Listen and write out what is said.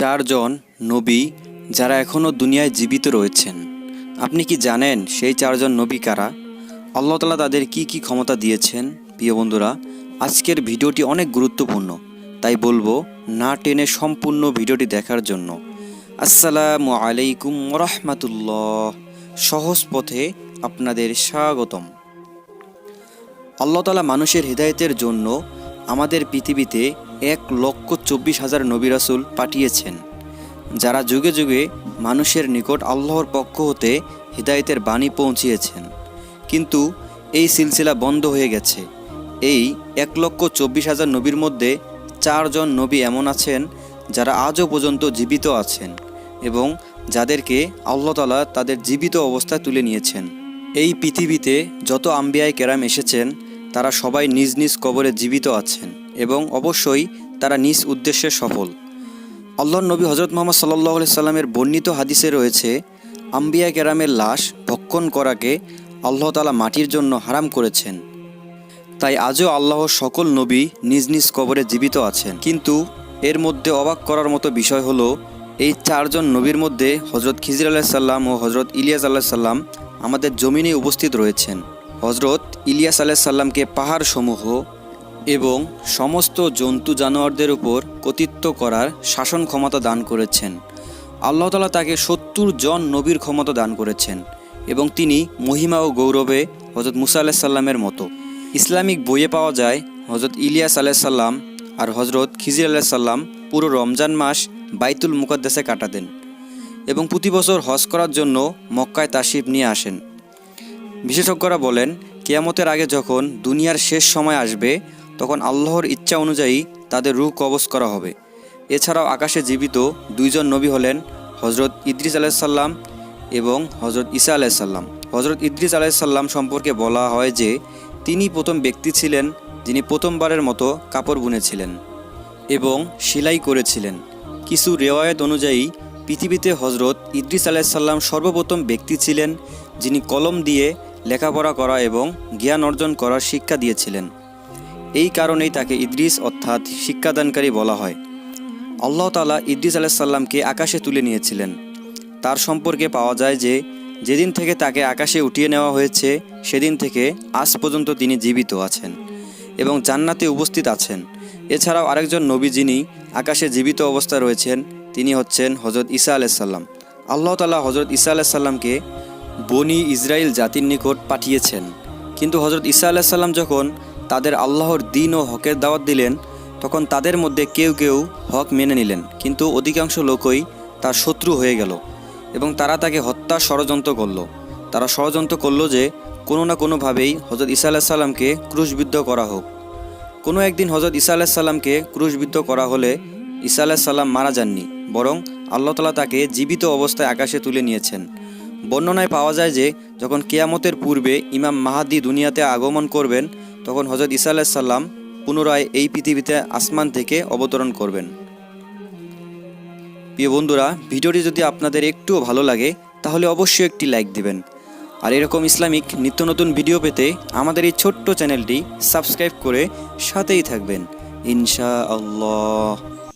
চারজন নবী যারা এখনও দুনিয়ায় জীবিত রয়েছেন। আপনি কি জানেন সেই চারজন নবী কারা? আল্লাহ তালা তাদের কি কি ক্ষমতা দিয়েছেন? প্রিয় বন্ধুরা, আজকের ভিডিওটি অনেক গুরুত্বপূর্ণ, তাই বলব না টেনে সম্পূর্ণ ভিডিওটি দেখার জন্য। আসসালামু আলাইকুম রহমাতুল্লাহ সহজ পথে আপনাদের স্বাগতম। আল্লাহ তালা মানুষের হৃদায়তের জন্য আমাদের পৃথিবীতে এক লক্ষ চব্বিশ হাজার নবী রাসুল পাঠিয়েছেন, যারা যুগে যুগে মানুষের নিকট আল্লাহর পক্ষ হতে হৃদায়তের বাণী পৌঁছিয়েছেন। কিন্তু এই সিলসিলা বন্ধ হয়ে গেছে। এই এক লক্ষ চব্বিশ হাজার নবীর মধ্যে চারজন নবী এমন আছেন, যারা আজও পর্যন্ত জীবিত আছেন এবং যাদেরকে আল্লাহ তালা তাদের জীবিত অবস্থায় তুলে নিয়েছেন। এই পৃথিবীতে যত আম্বিয়ায় কেরাম এসেছেন, তারা সবাই নিজ নিজ কবরে জীবিত আছেন। এবং অবশ্যই তারা নিজ উদ্দেশ্যে সফল। আল্লাহ নবী হজরত মোহাম্মদ সাল্লাহ সাল্লামের বর্ণিত হাদিসে রয়েছে, আম্বিয়া কেরামের লাশ ভক্ষণ করাকে আল্লাহ তালা মাটির জন্য হারাম করেছেন। তাই আজও আল্লাহ সকল নবী নিজ নিজ কবরে জীবিত আছেন। কিন্তু এর মধ্যে অবাক করার মতো বিষয় হলো, এই চারজন নবীর মধ্যে হজরত খিজির আল্লাহ সাল্লাম ও হজরত ইলিয়াস আল্লাহ সাল্লাম আমাদের জমিনে উপস্থিত রয়েছেন। হজরত ইলিয়াস আলাহ সাল্লামকে পাহাড় সমূহ এবং সমস্ত জন্তু জানোয়ারদের উপর কর্তৃত্ব করার শাসন ক্ষমতা দান করেছেন। আল্লাহ তালা তাকে সত্তর জন নবীর ক্ষমতা দান করেছেন এবং তিনি মহিমা ও গৌরবে হজরত মুসা আলাহ সাল্লামের মতো। ইসলামিক বইয়ে পাওয়া যায় হজরত ইলিয়াস আলাহ সাল্লাম আর হজরত খিজির আলাহ সাল্লাম পুরো রমজান মাস বাইতুল মুকদ্দাসে কাটাতেন এবং প্রতি বছর হজ করার জন্য মক্কায় তাসিব নিয়ে আসেন। বিশেষজ্ঞরা বলেন, কেয়ামতের আগে যখন দুনিয়ার শেষ সময় আসবে তখন আল্লাহর ইচ্ছা অনুযায়ী তাদের রূহ কবজ করা হবে। এছাড়াও আকাশে জীবিত দুইজন নবী হলেন হজরত ইদ্রিস আলাইসাল্লাম এবং হজরত ঈসা আলাইসাল্লাম হজরত ইদ্রিস আলাইসাল্লাম সম্পর্কে বলা হয় যে, তিনি প্রথম ব্যক্তি ছিলেন যিনি প্রথমবারের মতো কাপড় বুনেছিলেন এবং সেলাই করেছিলেন। কিছু রেওয়ায়ত অনুযায়ী, পৃথিবীতে হজরত ইদ্রিস আলাইসাল্লাম সর্বপ্রথম ব্যক্তি ছিলেন যিনি কলম দিয়ে লেখাপড়া করা এবং জ্ঞান অর্জন করার শিক্ষা দিয়েছিলেন। এই কারণেই তাকে ইদ্রিস অর্থাৎ শিক্ষাদানকারী বলা হয়। আল্লাহ তালা ইদ্রিস আলাইসাল্লামকে আকাশে তুলে নিয়েছিলেন। তার সম্পর্কে পাওয়া যায় যে, যেদিন থেকে তাকে আকাশে উঠিয়ে নেওয়া হয়েছে, সেদিন থেকে আজ পর্যন্ত তিনি জীবিত আছেন এবং জান্নাতে উপস্থিত আছেন। এছাড়াও আরেকজন নবী যিনি আকাশে জীবিত অবস্থায় রয়েছেন, তিনি হচ্ছেন হজরত ঈসা আলাইসাল্লাম আল্লাহ তালা হজরত ঈসা আলাইসাল্লামকে বনি ইসরায়েল জাতির নিকট পাঠিয়েছেন। কিন্তু হজরত ঈসা আলাইসাল্লাম যখন তাদের আল্লাহর দিন ও হকের দাওয়াত দিলেন, তখন তাদের মধ্যে কেউ কেউ হক মেনে নিলেন। কিন্তু অধিকাংশ লোকই তার শত্রু হয়ে গেল এবং তারা তাকে হত্যা ষড়যন্ত্র করল। তারা ষড়যন্ত্র করল যে কোনো না কোনোভাবেই হজরত ঈসা আলাহ সাল্লামকে ক্রুশবিদ্ধ করা হোক। কোনো একদিন হজরত ঈসা আলাহ সাল্লামকে ক্রুশবিদ্ধ করা হলে ঈসা আলাহ সাল্লাম মারা যাননি, বরং আল্লাহ তালা তাকে জীবিত অবস্থায় আকাশে তুলে নিয়েছেন। বর্ণনায় পাওয়া যায় যে যখন কেয়ামতের পূর্বে ইমাম মাহাদি দুনিয়াতে আগমন করবেন তখন হজরত ঈসা আলাহ সাল্লাম পুনরায় এই পৃথিবীতে আসমান থেকে অবতরণ করবেন। প্রিয় বন্ধুরা, ভিডিওটি যদি আপনাদের একটুও ভালো লাগে, তাহলে অবশ্যই একটি লাইক দিবেন। আর এরকম ইসলামিক নিত্য নতুন ভিডিও পেতে আমাদের এই ছোট্ট চ্যানেলটি সাবস্ক্রাইব করে সাথেই থাকবেন। ইনশা আল্লাহ